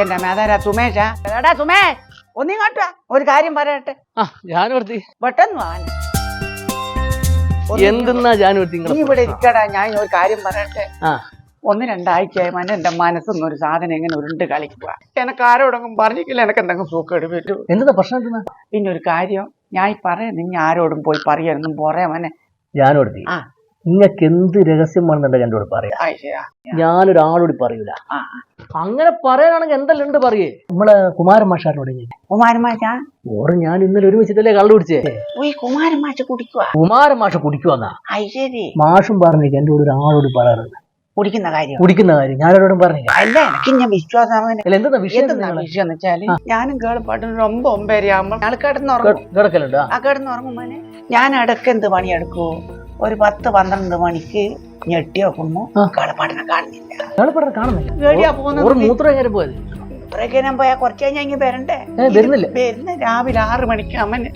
എന്റെ മേധാര സുമേഷാടാ സുമേ ഒന്നിങ്ങോട്ട്. ഒരു കാര്യം പറയട്ടെ. ആ ജാനുവർത്തി. പെട്ടെന്ന് വാങ്ങി എന്തെന്നാ ജാനുവർത്തി നീ ഇവിടെ ഇരിക്കടാ ഞാൻ ഒരു കാര്യം പറയട്ടെ. ആ. ഒന്ന് രണ്ടാഴ്ചയായി മന എന്റെ മനസ്സൊന്നും ഒരു സാധനം ഇങ്ങനെ ഉരുണ്ട് കളിക്കുക എനക്ക് ആരോടെങ്കിലും പറഞ്ഞിട്ടില്ല എനക്ക് എന്തെങ്കിലും സൂക്കേട് പറ്റൂ എന്താ പ്രശ്നം പിന്നെ ഒരു കാര്യം ഞാൻ ഈ പറയാം നീ ആരോടും പോയി പറയാനൊന്നും പോറേ മനെ. ജാനുവർത്തി. ആ. നിങ്ങൾക്ക് എന്ത് രഹസ്യമാണെന്നുണ്ടെങ്കിൽ എന്നോട് പറയാ. ഞാനൊരാളോട് പറയൂല. അങ്ങനെ പറയാനാണെങ്കിൽ എന്തെല്ലാം ഉണ്ട് പറയേ. നമ്മളെ കുമാരൻ മാഷാരോട് ഓറ് ഞാൻ ഇന്നലെ ഒരുമിച്ചിട്ടല്ലേ കള്ളു കുടിച്ചേ? കുമാരമാഷ കുടിക്കുക കുമാരൻ കുടിക്കുവന്നാ. ശരി. മാഷും പറഞ്ഞേക്ക് എന്റെ കൂടെ ഒരാളോട് പറയാറ്. കുടിക്കുന്ന കാര്യം. കുടിക്കുന്ന കാര്യം. ഞാനോടും പറഞ്ഞു അല്ല എനിക്ക് ഞാൻ വിശ്വാസം എന്താ വിഷയം എന്ന് വെച്ചാൽ ഞാനും കേൾപ്പാട്ടും രൊമ്പ ഒമ്പേരിയാകുമ്പോൾ ഞാൻ കിടന്നുറങ്ങും കിടക്കലുണ്ട് ആ. കിടന്നുറങ്ങും ഞാൻ ഇടയ്ക്ക് എന്ത് പണിയെടുക്കുമോ ഒരു പത്ത് പന്ത്രണ്ട് മണിക്ക് ഞെട്ടി വെക്കുന്നു കളപ്പാടിനെ കാണുന്നില്ല. കാണുന്നില്ല? പേടിയാ ഒരു മൂത്രം പോയത്? ഞാൻ പോയാ കുറച്ച് കഴിഞ്ഞാൽ ഇങ്ങനെ വരണ്ടേ? വരുന്നില്ല. വരുന്ന രാവിലെ ആറ് മണിക്ക് അമ്മന്.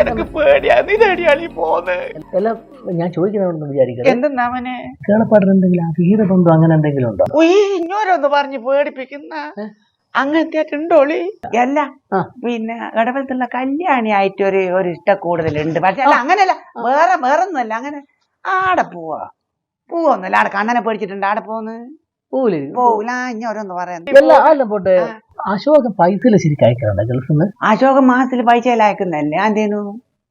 എനിക്ക് പേടിയാ. നീ തേടിയാളി പോന്ന്? എല്ലാം ഞാൻ ചോദിക്കുന്നതെന്ന് വിചാരിക്കുന്നത് എന്തെന്നാ അവനെ അങ്ങനെ എന്തെങ്കിലും ഉണ്ടോ? ഉയ്യ് ഇങ്ങോരൊന്ന് പറഞ്ഞ് പേടിപ്പിക്കുന്ന. അങ്ങനത്തെ ഉണ്ടോളി അല്ല പിന്നെ ഇടവലത്തുള്ള കല്യാണി ആയിട്ട് ഒരു ഒരു ഇഷ്ട കൂടുതലുണ്ട്. പക്ഷെ അല്ല അങ്ങനെയല്ല. വേറെ വേറെ ഒന്നുമല്ല അങ്ങനെ ആടെ പോവാ. പോവൊന്നുമല്ല. ആടെ കണ്ണനെ പേടിച്ചിട്ടുണ്ട്. ആടെ പോന്ന്? അശോകം പോവില്ല അല്ല അല്ല പോട്ടെ. അശോകൻ പൈസ ശരിക്കും അയക്കാറുണ്ട് ഗൾഫിൽ നിന്ന് അശോക മാസത്തിൽ പൈസ അയക്കുന്നല്ലേ എന്തേനു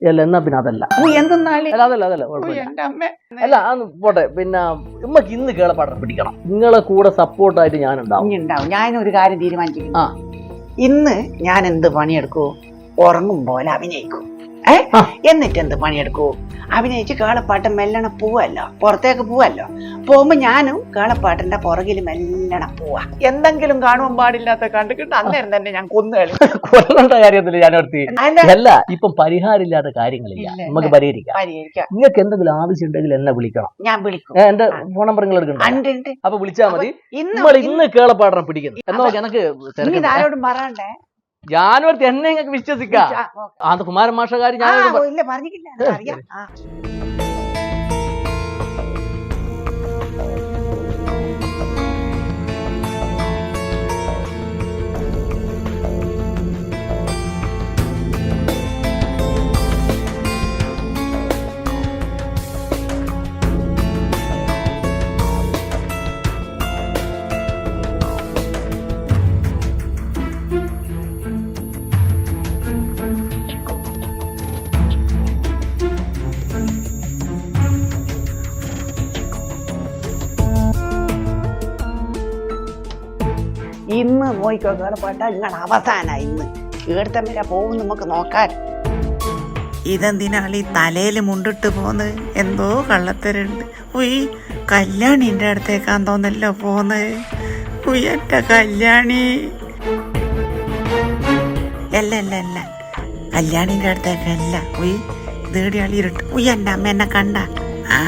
അല്ല എന്നാ പിന്നെ അതല്ല. അല്ല അതല്ല അതല്ല കുഴപ്പമില്ല. അല്ല അന്ന് പോട്ടെ പിന്നെ ഉമ്മക്ക് ഇന്ന് കേളപ്പാടം പിടിക്കണം. നിങ്ങളെ കൂടെ സപ്പോർട്ടായിട്ട് ഞാൻ ഉണ്ടാവും ഉണ്ടാവും ഉണ്ടാവും ഒരു കാര്യം തീരുമാനിച്ചിരിക്കുന്നു ആ. ഇന്ന് ഞാൻ എന്ത് പണിയെടുക്കൂ ഉറങ്ങും പോലെ അഭിനയിക്കും. ഏ? എന്നിട്ട് എന്ത് പണിയെടുക്കൂ? അഭിനയിച്ച് കാളപ്പാട്ട് മെല്ലണ പോവല്ലോ. പുറത്തേക്ക് പോവല്ലോ. പോകുമ്പോ ഞാനും കാളപ്പാട്ടിന്റെ പുറകിൽ മെല്ലണ പോവാ. എന്തെങ്കിലും കാണുവാൻ പാടില്ലാത്ത കണ്ടിട്ട് അന്നേരം തന്നെ ഞാൻ കൊന്നു കൊല്ലണ്ട കാര്യത്തിൽ ഞാൻ ഓർത്തി അല്ല ഇപ്പം പരിഹാരമില്ലാത്ത കാര്യങ്ങളില്ല. നമുക്ക് പരിഹരിക്കാം. പരിഹരിക്കാം. നിങ്ങൾക്ക് എന്തെങ്കിലും ആവശ്യം ഉണ്ടെങ്കിൽ എന്നെ വിളിക്കണം. ഞാൻ വിളിക്കും. എന്റെ ഫോൺ നമ്പർ നിങ്ങൾ എടുക്കണ്ട? അപ്പൊ വിളിച്ചാൽ മതി. ഇന്ന് ഇന്ന് കേളപ്പാടണം പിടിക്കുന്നു. എന്നോ എനിക്ക് ആരോടും പറയണ്ടേ ജാനുവരത്തി എന്നെ നിങ്ങൾക്ക് വിശ്വസിക്കാം. അത് കുമാരൻ മാഷകാരി ഞാൻ പറഞ്ഞിട്ടില്ല. അറിയാം ഇന്ന് പോയിക്കോ കേളപ്പാട്ട നിങ്ങൾ അവസാന ഇന്ന്. ഈടത്തം വരെ പോകും നമുക്ക് നോക്കാൻ. ഇതെന്തിനാളി തലയിൽ മുണ്ടിട്ട് പോന്ന്? എന്തോ കള്ളത്തരുണ്ട്. ഉയ് കല്യാണിന്റെ അടുത്തേക്കാൻ തോന്നല്ലോ പോന്ന്. ഉയറ്റ കല്യാണി. അല്ല അല്ല അല്ല. കല്യാണിന്റെ അടുത്തേക്കല്ല. ഉയ് ഇതേടി അളി ഇരുട്ട്. ഉയ് എന്റെ അമ്മ എന്നെ കണ്ട. ആ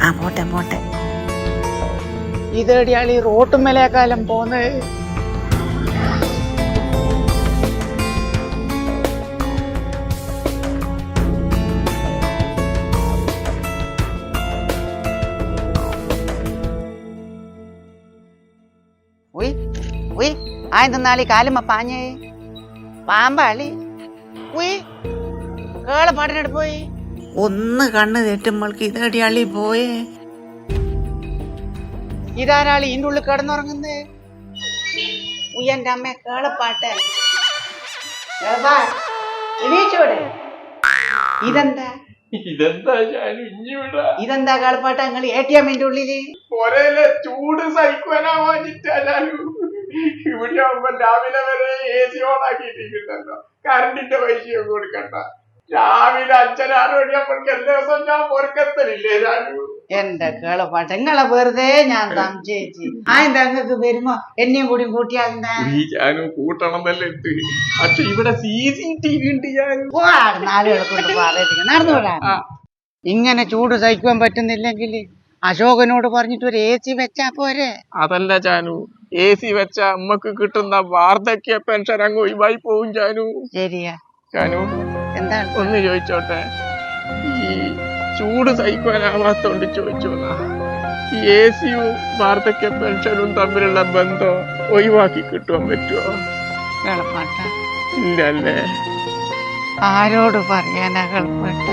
ആ പോട്ടെ പോട്ടെ. ഇതേടി അളി റോട്ടുമേലേക്കാലം പോന്ന്. ഉയ് ആയെന്നാളി കാലുമ്മ പാഞ്ഞേ. പാമ്പാളി. പോയി കേളെ കേളപ്പാടിനോട് പോയി. ഒന്ന് കണ്ണ് തെറ്റുമ്പോൾക്ക് ഇതടി അളി പോയേ. ഇതാരാളി ഇതിന്റെ ഉള്ളിൽ കിടന്നുറങ്ങുന്നേ? ഉയ്യന്റെ അമ്മ കേളപ്പാട്ട് കേളപ്പാ, എണീച്ചോടെ. ഇതെന്താ? ഇതെന്താ ഞാൻ ഇഞ്ഞിവിടെ? ഇതെന്താ കേളപ്പാട്ട നിങ്ങൾ എ ടി എമ്മിന്റെ ഉള്ളിൽ? പൊരയിലെ ചൂട് സഹിക്കാനാവാഞ്ഞിട്ടാ ഞാൻ ഇവിടെ ആവുമ്പോ രാവിലെ വരെ എ സി ഓൺ ആക്കിയിട്ടിരിക്കുന്നുണ്ടല്ലോ കറണ്ടിന്റെ പൈസയും കൊടുക്കണ്ട രാവിലെ അച്ഛനാറ് മണിയാകുമ്പോഴേക്ക് എല്ലാ ദിവസവും ഞാൻ പൊറുക്കത്തലില്ലേ രാജു? എന്റെ കേളപ്പാട്ട് നിങ്ങളെ വെറുതെ ഞാൻ സംശയിച്ച് ആ എന്താ നിങ്ങൾക്ക് വരുമ്പോ എന്നെയും കൂടി കൂട്ടിയാലെന്താ ഈ ഞാനും കൂട്ടണം എന്നല്ലേ പക്ഷെ ഇവിടെ സി സി ടി വി ഉണ്ട് ഞാൻ പോടാ, നാലുകളെ കൊണ്ട് പറയുന്നത് നടന്നു വിടാൻ ഇങ്ങനെ ചൂട് സഹിക്കുവാൻ പറ്റുന്നില്ലെങ്കിൽ അശോകനോട് പറഞ്ഞിട്ട് ഒരു എ സി വെച്ചാ പോരെ? അതല്ല ജാനു. എ സി വെച്ച അമ്മയ്ക്ക് കിട്ടുന്ന വാർദ്ധക്യ പെൻഷൻ അങ്ങ് ഒഴിവായി പോവും ജാനു. ശരിയാ. ജാനു എന്താണ്? ഒന്ന് ചോദിച്ചോട്ടെ? ഈ ചൂട് സഹിക്കാനാവാത്തോണ്ട് ചോദിച്ചു ഈ എ സിയും വാർദ്ധക്യ പെൻഷനും തമ്മിലുള്ള ബന്ധം ഒഴിവാക്കി കിട്ടുവാൻ പറ്റുമോ ഇല്ലല്ലേ? ആരോട് പറയാനാ കളപ്പാട്ട